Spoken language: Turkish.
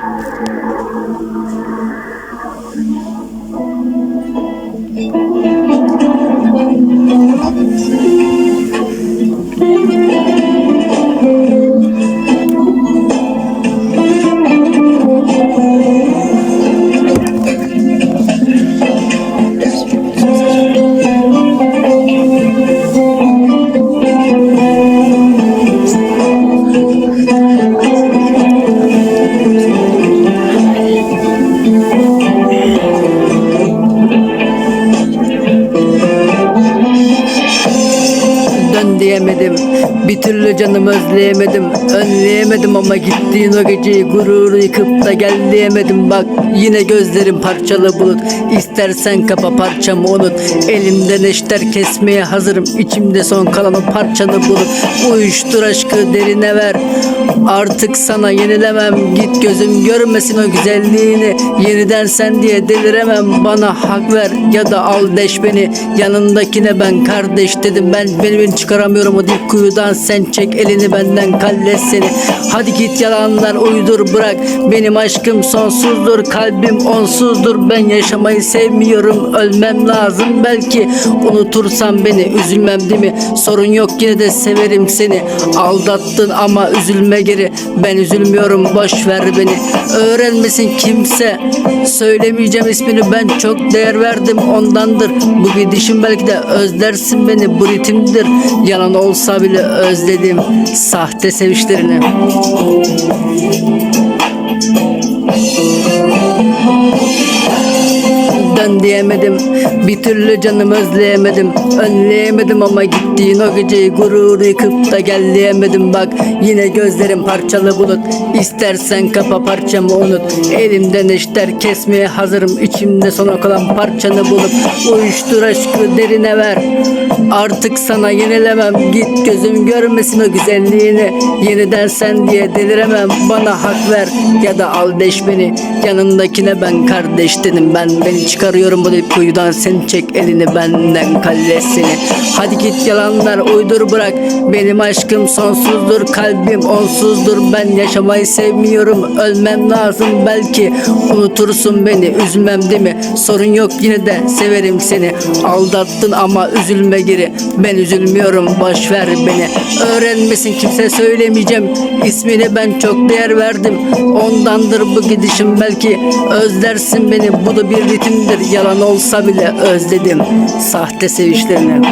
Dön diyemedim. Bir türlü canımı özleyemedim. Önleyemedim ama gittiğin o geceyi Gururu yıkıp da gel diyemedim. Bak yine gözlerim parçalı bulut. İstersen kapa parçamı unut. Elimde neşter kesmeye hazırım. İçimde son kalan o parçanı bulup Uyuştur aşkı derine ver. Artık sana yenilemem. Git gözüm görmesin o güzelliğini. Yeniden sen diye deliremem. Bana hak ver ya da al deş beni. Yanındakine ben kardeş dedim. Ben beni, beni çıkaramıyorum o dip kuyudan. Sen çek elini benden kalles seni. Hadi git yalanlar uydur bırak. Benim aşkım sonsuzdur Kalbim onsuzdur. Ben yaşamayı sevmiyorum Ölmem lazım belki. Unutursan beni üzülmem değil mi? Sorun yok yine de severim seni. Aldattın ama üzülme geri. Ben üzülmüyorum boş ver beni. Öğrenmesin kimse. Söylemeyeceğim ismini ben çok değer verdim ondandır. Bu gidişim belki de özlersin beni bu ritimdir. Yalan olsa bile özledim Sahte sevişlerini. Dön diyemedim Bir türlü canımı özleyemedim. Önleyemedim ama gittiğin o geceyi Gururu yıkıp da gel diyemedim Bak yine gözlerim parçalı bulut. İstersen kapa parçamı unut. Elimden eşler kesmeye hazırım. İçimde sona kalan parçanı bulup Uyuştur aşkı derine ver. Artık sana yenilemem. Git gözüm görmesin o güzelliğini. Yeniden sen diye deliremem. Bana hak ver ya da al deş beni Yanındakine ben kardeş dedim. Ben beni çıkarıyorum bu dip kuyudan Sen çek elini benden kallesini Hadi git yalanlar uydur bırak. Benim aşkım sonsuzdur Kalbim onsuzdur. Ben yaşamayı sevmiyorum Ölmem lazım belki. Unutursun beni üzülmem değil mi? Sorun yok yine de severim seni. Aldattın ama üzülme geri. Ben üzülmüyorum boş ver beni. Öğrenmesin kimse söylemeyeceğim. İsmini ben çok değer verdim. Ondandır bu gidişim belki Özlersin beni. Bu da bir ritimdir. Yalan olsa bile özledim Sahte sevişlerini